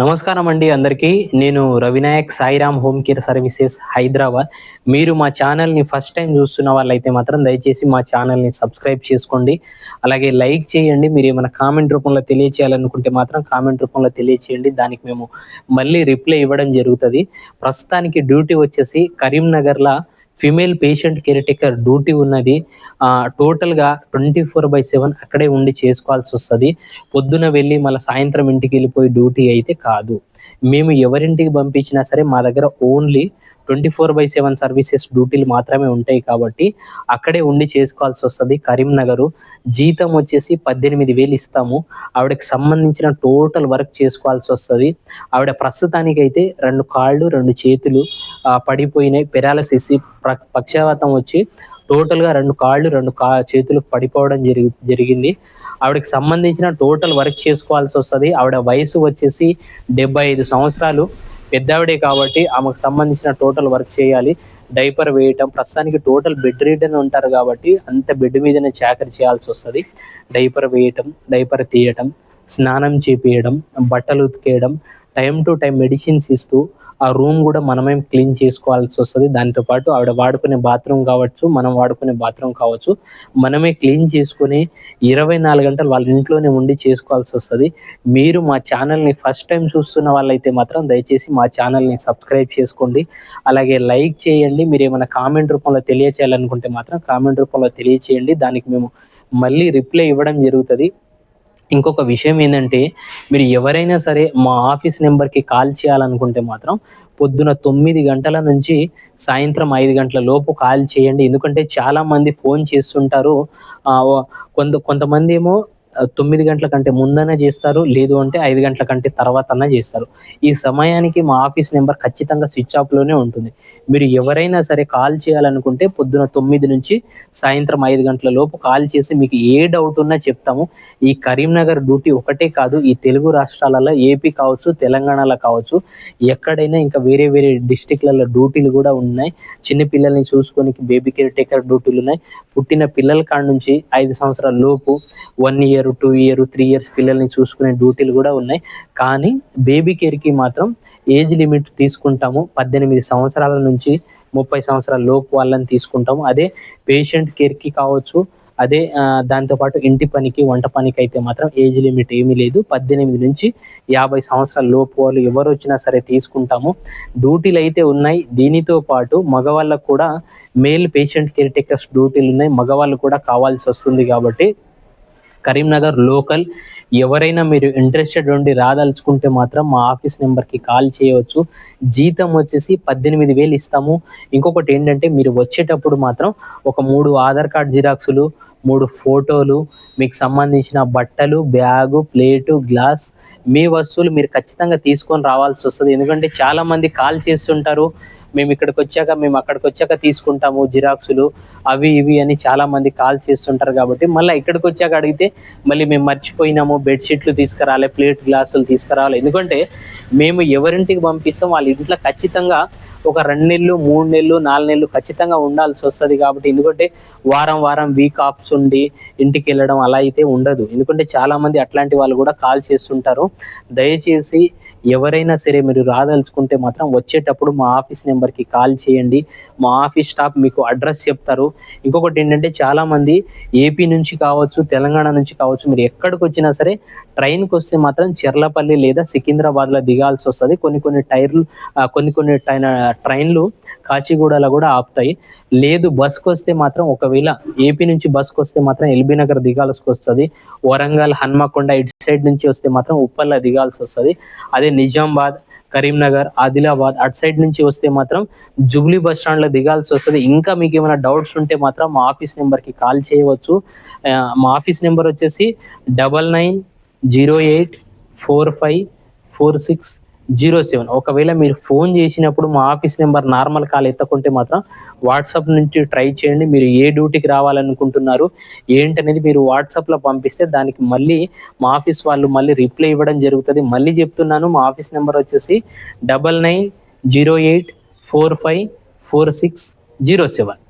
నమస్కారం అండి అందరికీ. నేను Ravinayak Sairam home care services Hyderabad. మీరు మా ఛానల్ని ఫస్ట్ టైం చూస్తున్న వాళ్ళైతే మాత్రం దయచేసి మా ఛానల్ని సబ్స్క్రైబ్ చేసుకోండి. అలాగే లైక్ చేయండి. మీరు ఏమైనా కామెంట్ రూపంలో తెలియచేయాలనుకుంటే మాత్రం కామెంట్ రూపంలో తెలియచేయండి. దానికి మేము మళ్ళీ రిప్లై ఇవ్వడం జరుగుతుంది. ప్రస్తుతానికి డ్యూటీ వచ్చేసి కరీంనగర్లో female patient caretaker duty ఉన్నది. టోటల్గా ట్వంటీ ఫోర్ బై సెవెన్ అక్కడే ఉండి చేసుకోవాల్సి వస్తుంది. పొద్దున వెళ్ళి మళ్ళీ సాయంత్రం ఇంటికి వెళ్ళిపోయి డ్యూటీ అయితే కాదు. మేము ఎవరింటికి పంపించినా సరే మా దగ్గర only twenty four by seven services డ్యూటీలు మాత్రమే ఉంటాయి కాబట్టి అక్కడే ఉండి చేసుకోవాల్సి వస్తుంది. కరీంనగర్ జీతం వచ్చేసి పద్దెనిమిది వేలు ఇస్తాము. ఆవిడకి సంబంధించిన టోటల్ వర్క్ చేసుకోవాల్సి వస్తుంది. ఆవిడ ప్రస్తుతానికైతే రెండు కాళ్ళు రెండు చేతులు పడిపోయినాయి. పెరాలసిస్ పక్షవాతం వచ్చి టోటల్గా రెండు కాళ్ళు రెండు కా చేతులు పడిపోవడం జరిగి జరిగింది. ఆవిడకి సంబంధించిన టోటల్ వర్క్ చేసుకోవాల్సి వస్తుంది. ఆవిడ వయసు వచ్చేసి డెబ్బై ఐదు సంవత్సరాలు. పెద్దావిడే కాబట్టి ఆమెకు సంబంధించిన టోటల్ వర్క్ చేయాలి. డైపర్ వేయటం ప్రస్తుతానికి టోటల్ బెడ్ రీడన్ ఉంటారు కాబట్టి అంత బెడ్ మీదనే చాకరీ చేయాల్సి వస్తుంది. డైపర్ వేయటం డైపర్ తీయటం స్నానం చేపియడం బట్టలు ఉతికేయడం టైం టు టైం మెడిసిన్స్ ఇస్తూ ఆ రూమ్ కూడా మనమే క్లీన్ చేసుకోవాల్సి వస్తుంది. దాంతో పాటు ఆవిడ వాడుకునే బాత్రూమ్ కావచ్చు మనం వాడుకునే బాత్రూమ్ కావచ్చు మనమే క్లీన్ చేసుకుని ఇరవై నాలుగు గంటలు వాళ్ళ ఇంట్లోనే ఉండి చేసుకోవాల్సి వస్తుంది. మీరు మా ఛానల్ని ఫస్ట్ టైం చూస్తున్న వాళ్ళైతే మాత్రం దయచేసి మా ఛానల్ని సబ్స్క్రైబ్ చేసుకోండి. అలాగే లైక్ చేయండి. మీరు ఏమైనా కామెంట్ రూపంలో తెలియచేయాలనుకుంటే మాత్రం కామెంట్ రూపంలో తెలియచేయండి. దానికి మేము మళ్ళీ రిప్లై ఇవ్వడం జరుగుతుంది. ఇంకొక విషయం ఏంటంటే మీరు ఎవరైనా సరే మా ఆఫీస్ నెంబర్కి కాల్ చేయాలనుకుంటే మాత్రం పొద్దున తొమ్మిది గంటల నుంచి సాయంత్రం ఐదు గంటల లోపు కాల్ చేయండి. ఎందుకంటే చాలామంది ఫోన్ చేస్తుంటారు. కొంత కొంతమంది ఏమో తొమ్మిది గంటల కంటే ముందనే చేస్తారు. లేదు అంటే ఐదు గంటల కంటే తర్వాత చేస్తారు. ఈ సమయానికి మా ఆఫీస్ నెంబర్ ఖచ్చితంగా స్విచ్ ఆఫ్లోనే ఉంటుంది. మీరు ఎవరైనా సరే కాల్ చేయాలనుకుంటే పొద్దున తొమ్మిది నుంచి సాయంత్రం ఐదు గంటల లోపు కాల్ చేసి మీకు ఏ డౌట్ ఉన్నా చెప్తాము. ఈ కరీంనగర్ డ్యూటీ ఒకటే కాదు ఈ తెలుగు రాష్ట్రాలలో ఏపీ కావచ్చు తెలంగాణలో కావచ్చు ఎక్కడైనా ఇంకా వేరే వేరే డిస్టిక్లలో డ్యూటీలు కూడా ఉన్నాయి. చిన్న పిల్లల్ని చూసుకొని బేబీ కేర్ టేకర్ డ్యూటీలు ఉన్నాయి. పుట్టిన పిల్లల కాడ నుంచి ఐదు సంవత్సరాల లోపు one year two year three years పిల్లల్ని చూసుకునే డ్యూటీలు కూడా ఉన్నాయి. కానీ బేబీ కేర్కి మాత్రం ఏజ్ లిమిట్ తీసుకుంటాము. పద్దెనిమిది సంవత్సరాల నుంచి ముప్పై సంవత్సరాల లోపు వాళ్ళని తీసుకుంటాము. అదే పేషెంట్ కేర్కి కావచ్చు అదే దాంతోపాటు ఇంటి పనికి వంట పనికి అయితే మాత్రం ఏజ్ లిమిట్ ఏమీ లేదు. పద్దెనిమిది నుంచి యాభై సంవత్సరాల లోపు వాళ్ళు ఎవరు వచ్చినా సరే తీసుకుంటాము. డ్యూటీలు అయితే ఉన్నాయి. దీనితో పాటు మగవాళ్ళకు కూడా మేల్ పేషెంట్ కేర్ టేకర్స్ డ్యూటీలు ఉన్నాయి. మగవాళ్ళు కూడా కావాల్సి వస్తుంది కాబట్టి కరీంనగర్ లోకల్. ఎవరైనా మీరు ఇంట్రెస్టెడ్ ఉండి రాదలుచుకుంటే మాత్రం మా ఆఫీస్ నెంబర్కి కాల్ చేయవచ్చు. జీతం వచ్చేసి పద్దెనిమిది వేలు ఇస్తాము. ఇంకొకటి ఏంటంటే మీరు వచ్చేటప్పుడు మాత్రం ఒక మూడు ఆధార్ కార్డ్ జిరాక్సులు మూడు ఫోటోలు మీకు సంబంధించిన బట్టలు బ్యాగు ప్లేటు గ్లాస్ మీ వస్తువులు మీరు ఖచ్చితంగా తీసుకొని రావాల్సి వస్తుంది. ఎందుకంటే చాలామంది కాల్ చేస్తుంటారు. మేము ఇక్కడికి వచ్చాక మేము అక్కడికి వచ్చాక తీసుకుంటాము జిరాక్సులు అవి ఇవి అని చాలా మంది కాల్ చేస్తుంటారు కాబట్టి మళ్ళీ ఇక్కడికి వచ్చాక అడిగితే మళ్ళీ మేము మర్చిపోయినాము బెడ్షీట్లు తీసుకురావాలి ప్లేట్ గ్లాసులు తీసుకురావాలి ఎందుకంటే మేము ఎవరింటికి పంపిస్తాం వాళ్ళ ఇంట్లో ఖచ్చితంగా ఒక రెండు నెలలు మూడు నెలలు నాలుగు నెలలు ఖచ్చితంగా ఉండాల్సి వస్తుంది కాబట్టి ఎందుకంటే వారం వారం వీక్ ఆఫ్స్ ఉండి ఇంటికి వెళ్ళడం అలా అయితే ఉండదు. ఎందుకంటే చాలామంది అట్లాంటి వాళ్ళు కూడా కాల్ చేస్తుంటారు. దయచేసి ఎవరైనా సరే మీరు రాదలుచుకుంటే మాత్రం వచ్చేటప్పుడు మా ఆఫీస్ నెంబర్కి కాల్ చేయండి. మా ఆఫీస్ స్టాఫ్ మీకు అడ్రస్ చెప్తారు. ఇంకొకటి ఏంటంటే చాలామంది ఏపీ నుంచి కావచ్చు తెలంగాణ నుంచి కావచ్చు మీరు ఎక్కడికి వచ్చినా సరే ట్రైన్కి వస్తే మాత్రం చెర్లపల్లి లేదా సికింద్రాబాద్లో దిగాల్సి వస్తుంది. కొన్ని కొన్ని టైర్లు కొన్ని కొన్ని ట్రైన్లు కాచిగూడలో కూడా ఆపుతాయి. లేదు బస్కి వస్తే మాత్రం ఒకవేళ ఏపీ నుంచి బస్కి వస్తే మాత్రం ఎల్బీ నగర్ దిగాల్సి వస్తుంది. వరంగల్ హన్మకొండ ఇటు సైడ్ నుంచి వస్తే మాత్రం ఉప్పల్లో దిగాల్సి వస్తుంది. అదే నిజామాబాద్ కరీంనగర్ ఆదిలాబాద్ అటు సైడ్ నుంచి వస్తే మాత్రం జూబ్లీ బస్ స్టాండ్లో దిగాల్సి వస్తుంది. ఇంకా మీకు ఏమైనా డౌట్స్ ఉంటే మాత్రం మా ఆఫీస్ నెంబర్కి కాల్ చేయవచ్చు. మా ఆఫీస్ నెంబర్ వచ్చేసి double nine zero eight four five four six zero seven. ఒకవేళ మీరు ఫోన్ చేసినప్పుడు మా ఆఫీస్ నెంబర్ నార్మల్ కాల్ ఎత్తకుంటే మాత్రం వాట్సాప్ నుంచి ట్రై చేయండి. మీరు ఏ డ్యూటీకి రావాలనుకుంటున్నారు ఏంటనేది మీరు వాట్సాప్లో పంపిస్తే దానికి మళ్ళీ మా ఆఫీస్ వాళ్ళు మళ్ళీ రిప్లై ఇవ్వడం జరుగుతుంది. మళ్ళీ చెప్తున్నాను మా ఆఫీస్ నెంబర్ వచ్చేసి double nine zero eight four five four six zero seven.